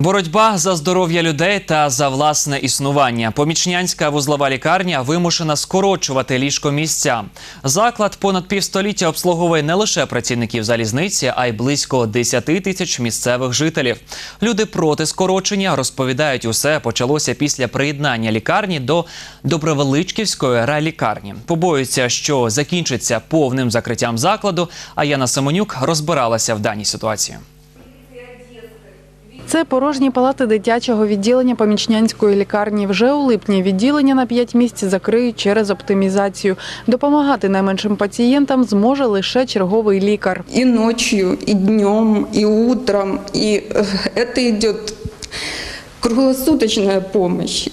Боротьба за здоров'я людей та за власне існування. Помічнянська вузлова лікарня вимушена скорочувати ліжкомісця. Заклад понад півстоліття обслуговує не лише працівників залізниці, а й близько 10 тисяч місцевих жителів. Люди проти скорочення розповідають, усе почалося після приєднання лікарні до Добровеличківської райлікарні. Побоюються, що закінчиться повним закриттям закладу. А Яна Семенюк розбиралася в даній ситуації. Це порожні палати дитячого відділення помічнянської лікарні. Вже у липні відділення на 5 місць закриють через оптимізацію. Допомагати найменшим пацієнтам зможе лише черговий лікар. и ночью, и днем, и утром. И э, это идет круглосуточная помощь.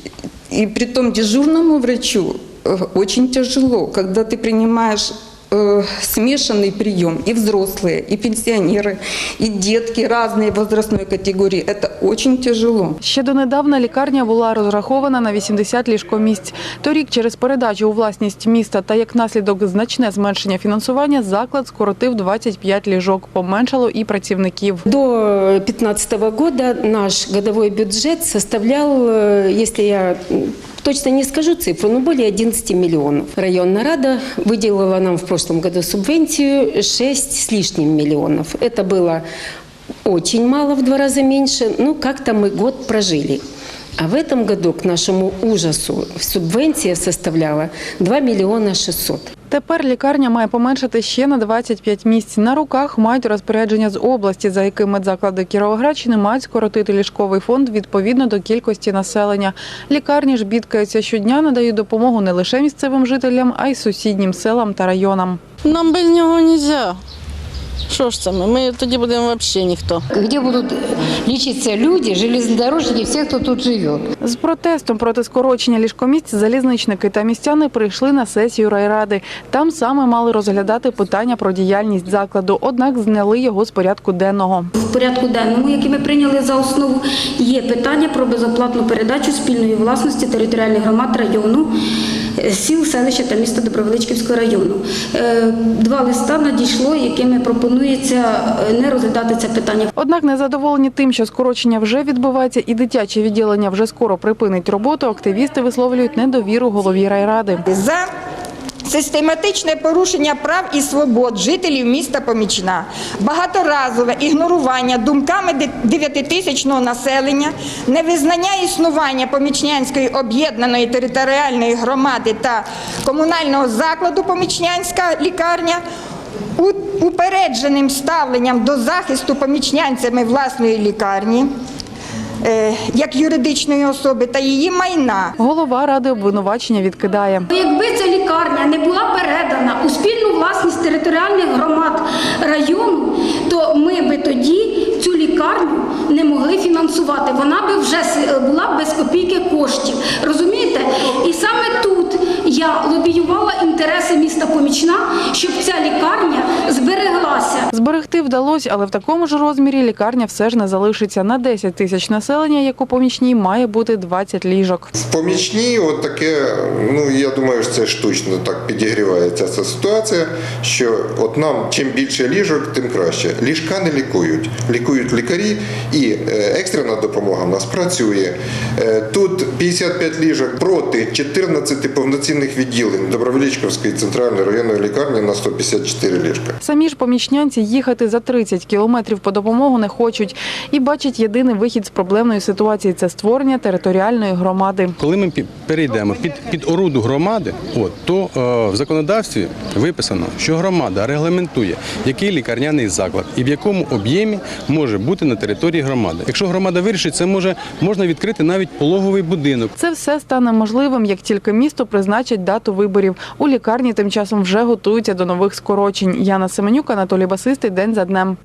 И при том дежурному врачу э, очень тяжело, когда ты принимаешь э, смешанный прием, и взрослые, и пенсионеры, и детки разной возрастной категории. Это очень тяжело. Ще донедавна лікарня була розрахована на 80 ліжкомісць. Торік через передачу у власність міста та як наслідок значне зменшення фінансування заклад скоротив 25 ліжок. Поменшало і працівників. До 2015 года наш годовой бюджет составлял, э, если я м, точно не скажу цифру, но более 11 миллионов. Районная рада выделила нам в прошлом году субвенцию 6 с лишним миллионов. Это было очень мало, в два раза меньше, но как-то мы год прожили. А в этом году, к нашему ужасу, субвенция составляла 2 миллиона 600. Тепер лікарня має поменшити ще на 25 місць. На руках мають розпорядження з області, за яким медзаклади Кіровоградщини мають скоротити ліжковий фонд відповідно до кількості населення. Лікарні ж бідкаються щодня, надають допомогу не лише місцевим жителям, а й сусіднім селам та районам. Нам без нього не можна. Що ж це ми? Ми тоді будемо взагалі ніхто. где будут лечиться люди, железнодорожники, все, кто тут живет. З протестом проти скорочення ліжкомісць залізничники та містяни прийшли на сесію райради. Там саме мали розглядати питання про діяльність закладу, однак зняли його з порядку денного. В порядку денному, який ми прийняли за основу, є питання про безоплатну передачу спільної власності територіальних громад району, сіл, селища та міста Добровеличківського району. Е, Два листа надійшло, якими пропонується е, не розглядати це питання. Однак незадоволені тим, що скорочення вже відбувається і дитяче відділення вже скоро припинить роботу, активісти висловлюють недовіру голові райради. за систематичне порушення прав і свобод жителів міста Помічна, багаторазове ігнорування думками де- дев'ятитисячного населення, невизнання існування Помічнянської об'єднаної територіальної громади та комунального закладу Помічнянська лікарня. Упередженим ставленням до захисту помічнянцями власної лікарні як юридичної особи та її майна, Голова ради обвинувачення відкидає. Якби ця лікарня не була передана у спільну власність територіальних громад району, то ми би тоді фінансувати. Вона би вже була без копійки коштів. Розумієте? І саме тут я лобіювала інтереси міста Помічна, щоб ця лікарня збереглася. Зберегти вдалося, але в такому ж розмірі лікарня все ж не залишиться. На 10 тисяч населення, як у помічній, має бути 20 ліжок. В помічній, от таке, ну я думаю, що це штучно так підігрівається ця ситуація, що от нам чим більше ліжок, тим краще. Ліжка не лікують, лікують лікарі, і е, екстрена допомога в нас працює. Е, Тут 55 ліжок проти 14 повноцінних відділень Добровеличковської центральної районної лікарні на 154 ліжка. Самі ж помічнянці їхати за 30 кілометрів по допомогу не хочуть і бачать єдиний вихід з проблемної ситуації це створення територіальної громади. Коли ми перейдемо під, під оруду громади, от, то е, в законодавстві виписано, що громада регламентує, який лікарняний заклад і в якому об'ємі може бути на території громади. Якщо громада вирішить, це може можна відкрити навіть пологовий будинок. Це все стане можливим, як тільки місто призначить дату виборів. У лікарні тим часом вже готуються до нових скорочень. Яна Семенюк, Анатолій Басистий. День за днем.